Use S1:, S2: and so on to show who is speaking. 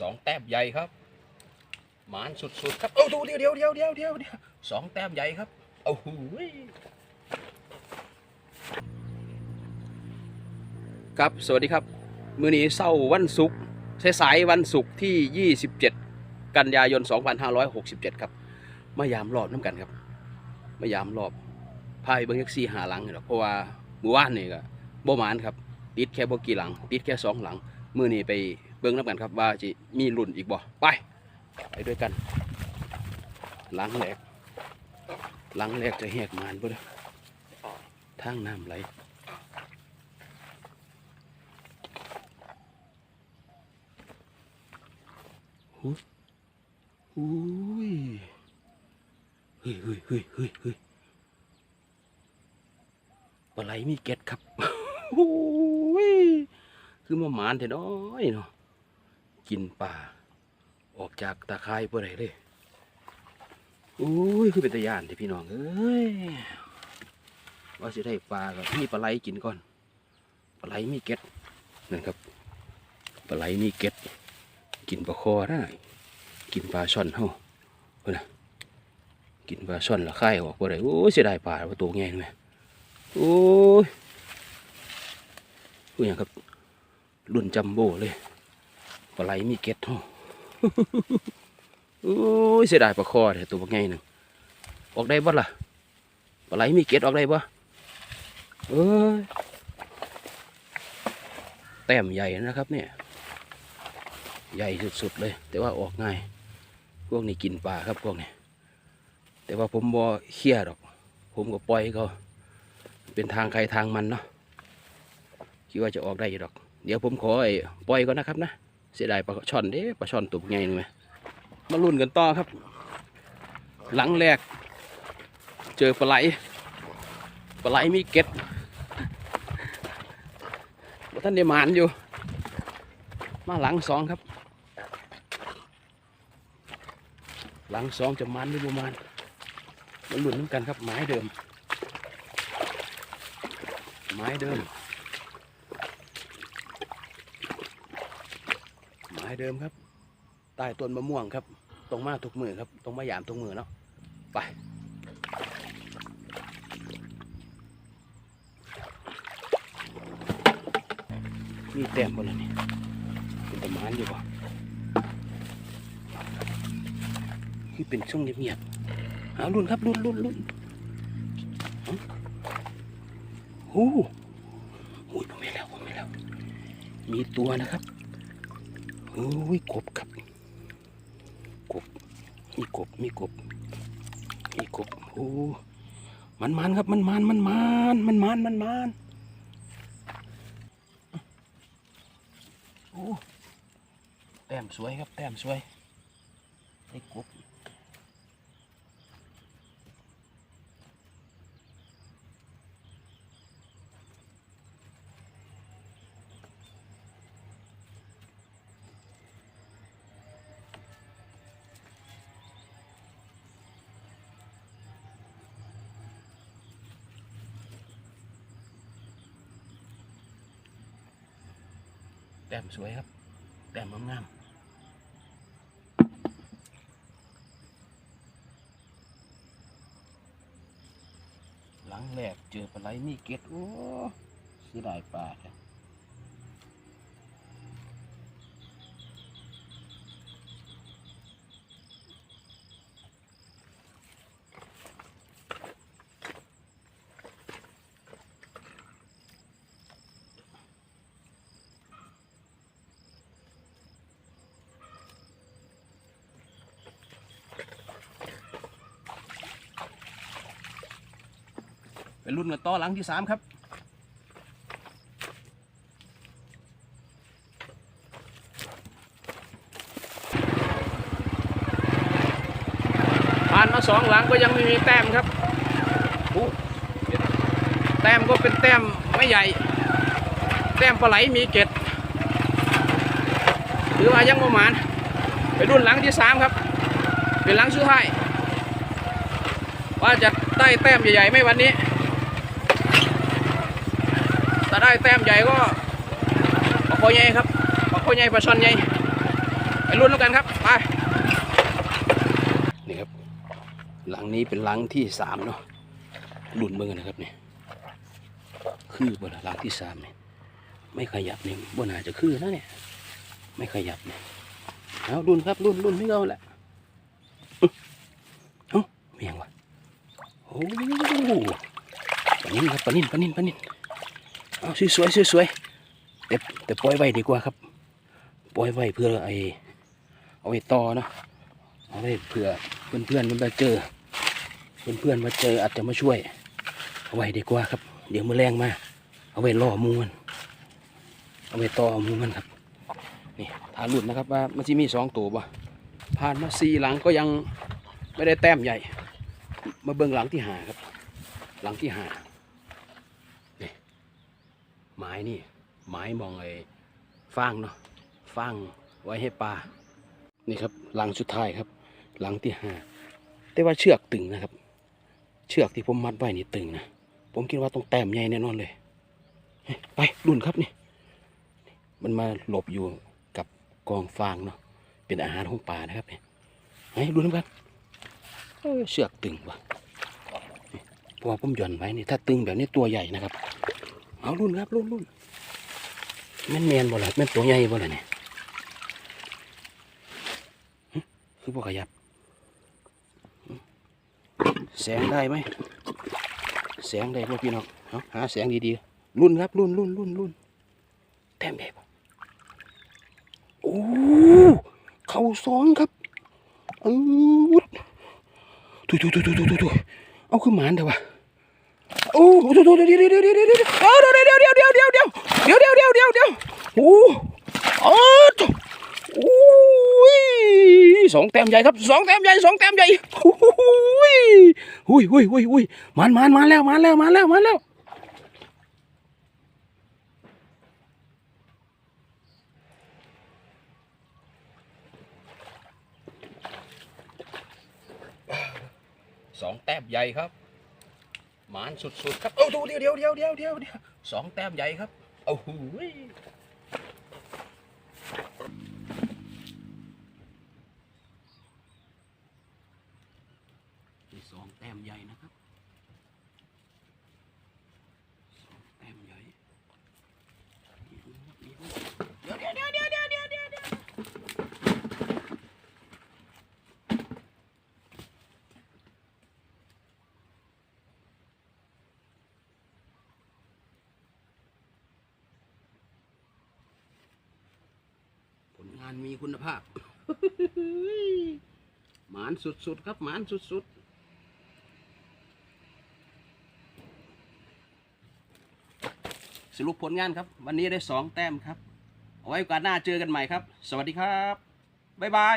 S1: สองแต้มใหญ่ครับ หมานสุดๆครับโอ้ดูเดี๋ยวเดี๋ยวเดี๋ยวเดี๋ยวเดี๋ยวเดียวสองแต้มใหญ่ครับโอ้โหครับสวัสดีครับ มื้อนี้เศร้าวันศุกร์สายวันศุกร์ที่ 27 กันยายน 2567 ครับมายามรอบน้ำกันครับมายามรอบพายเบิ้งแท็กซี่หาหลังหรอกเพราะว่าเมื่อวานนี่ก็บ่มานครับติดแค่บ่กี่หลัง ติดแค่สองหลังมื้อนี้ไป บิ้งน้ำกันครับว่าจะมีรุ่นอีกบ่ไป ไปด้วยกันหลังแรกหลังแรกจะแหกมานบ่เด้อทางน้ำไหลอุ้ยเฮ้ยเฮ้ยเฮ้ยเฮ้ยเฮ้ยปลาไหลมีเก็ดครับโอ้ยคือมาหมานแต่น้อยเนาะ กินปลาออกจากตาคายปลาไหลเลยโอ้ยคือเป็นตะยานที่พี่น้องเอ้ยว่าสิได้ปลากับมีปลาไหลกินก่อนปลาไหลมีเก็ดนั่นครับปลาไหลมีเก็ดกินปลาคอได้กินปลาช่อนเฮาเพิ่นน่ะกินปลาช่อนละค่ายออกบ่ได้โอ้ยเสียดายปลาว่าตัวใหญ่แม่โอ้ยผู้ยังครับรุ่นจัมโบ้เลย ปลาไหลมีเก็ดเฮาโอ้ยเสียดายปลาคอเด้ตัวบักใหญ่หนึ่งออกได้บ่ล่ะปลาไหลมีเก็ดออกได้บ่เอ้ยแต้มใหญ่นะครับ เนี่ย ใหญ่สุดๆเลย แต่ว่าออกง่าย พวกนี้กินปลาครับพวกนี้แต่ว่าผมบ่เคี่ยดอก ผมก็ปล่อยเขาเป็นทางใครทางมันเนาะคิดว่าจะออกได้อยู่ดอก เดี๋ยวผมขอไอ้ปล่อยก่อนนะครับนะ เสียดายปลาช่อนเด้ปลาช่อนตัวใหญ่นึงไหมมาลุ้นกันต่อครับ หลังแรก เจอปลาไหลปลาไหลมีเก็ดว่ท่านได้หมานอยู่ มาหลังสองครับ หลังสองจะมันหรือประมาณมันหลุดน้ำกันครับไม้เดิม ไม้เดิม ไม้เดิมครับ ใต้ต้นมะม่วงครับ ตรงมาทุกมือครับ ตรงมายามทุกมือเนาะ ไป มีแต้มบนแล้วนี่เป็นตะมานอยู่ป่ะที่เป็นช่วงเงียบๆเอารุ่นครับรุ่นรุ่นรุ่นอาโอ้โหโอ้ยผมไม่แล้วผมไม่แล้ว มีตัวนะครับ อ้ยกบครับกบมีกบมีกบมีกบโอ้มันมันครับมันมันมันมันมันมันมันมันโอ้แต้มสวยครับแต้มสวยไอ้กบ ต้มสวยครับ แต้มงามหลังแรกเจอปลาไหลมีเกล็ดโอ้เสียดายปลาแท้เป็น รุ่นกันต่อหลังที่สามครับผ่านมาสองหลังก็ยังไม่มีแต้มครับแต้มก็เป็นแต้มไม่ใหญ่ แต้มปลาไหลมีเกล็ดหรือว่ายังประมาณไปรุ่นหลังที่สามครับ เป็นหลังสุดท้ายว่าจะได้แต้มใหญ่ๆไหมวันนี้ ถ้าได้แต้มใหญ่ก็ปลาโคใหญ่ครับปลาโคใหญ่ปลาช่อนใหญ่ไปลุ้นแล้วกันครับไปนี่ครับหลังนี้เป็นหลังที่สามเนาะลุ้นเบิ่งกันนะครับเนี่ยคือบ่ละหลังที่สามเนี่ยไม่ขยับเนี่ยบน่าจะคือนะเนี่ยไม่ขยับเนี่ยเอาลุ้นครับลุ้นลุ้นไม่เอาละอื้อเอ้าเมียงวะโอ้ปนินครับปนินปนินปนิน สวยสวยสวยสวยๆแต่แต่ปล่อยไว้ดีกว่าครับปล่อยไว้เพื่อไอเอาไว้ต่อเนาะเอาไว้เพื่อเพื่อนเพื่อนมันมาเจอ เพื่อนเพื่อนมาเจออาจจะมาช่วย เอาไว้ดีกว่าครับ เดี๋ยวมือแรงมา เอาไว้ล่อมูมันเอาไว้ต่อมูมันครับนี่ทารุ่นนะครับว่ามันจะมีสองตัวบ่ผ่านมาสี่หลังก็ยังไม่ได้แต้มใหญ่ มาเบิ่งหลังที่หาครับ หลังที่หา ไม้นี่ไม้มองไอ้ฟางเนาะฟางไว้ให้ปลานี่ครับหลังสุดท้ายครับ หลังที่ห้าแต่ว่าเชือกตึงนะครับ เชือกที่ผมมัดไว้นี่ตึงนะผมคิดว่าต้องแต้มใหญ่แน่นอนเลย ไปรุ่นครับนี่ มันมาหลบอยู่กับกองฟางเนาะเป็นอาหารของปลานะครับเนี่ยให้ดูน้ำกันเชือกตึงวะเพราะว่าผมหย่อนไว้นี่ถ้าตึงแบบนี้ตัวใหญ่นะครับ เอารุ่นครับรุ่นรุ่นแม่นแมนบ่ล่ะแม่นตัวใหญ่บ่ล่ะเนี่ยคือบ่ขยับ แสงได้ไหมแสงได้บ่พี่น้องเอาหาแสงดีๆรุ่นครับรุ่นรุ่นรุ่นรุ่นแต้มใหญ่บ่โอ้เข่าสองครับอืดตุยตุยตุยตุยตุยตุยเอาคือหมานเถอะวะ โอ้โหเดี๋ยวเดี๋ยวเดี๋ยวเดี๋ยวเดี๋ยวเดี๋ยวเดี๋ยวเดี๋ยวเดี๋ยวเดี๋ยวเดี๋ยวเดี๋ยวเดี๋ยวเดี๋ยวเดี๋ยวเดี๋ยวเดี๋ยวโอ้โอ้โอ้ยสองแต้มใหญ่ครับสองแต้มใหญ่สองแต้มใหญ่โอ้ยหุยหุยหุยหุยมันมันมาแล้วมาแล้วมาแล้วมาแล้วสองแต้มใหญ่ครับ หมานสุดๆครับเอาดูเดียวเดียวเดียวเดียวเดียวเดียวสองแต้มใหญ่ครับเอาหูยสองแต้มใหญ่นะครับานมีคุณภาพ หมานสุดๆครับ หมานสุดๆ สรุปผลงานครับ วันนี้ได้สองแต้มครับ เอาไว้โอกาสหน้าเจอกันใหม่ครับ สวัสดีครับ บ๊ายบาย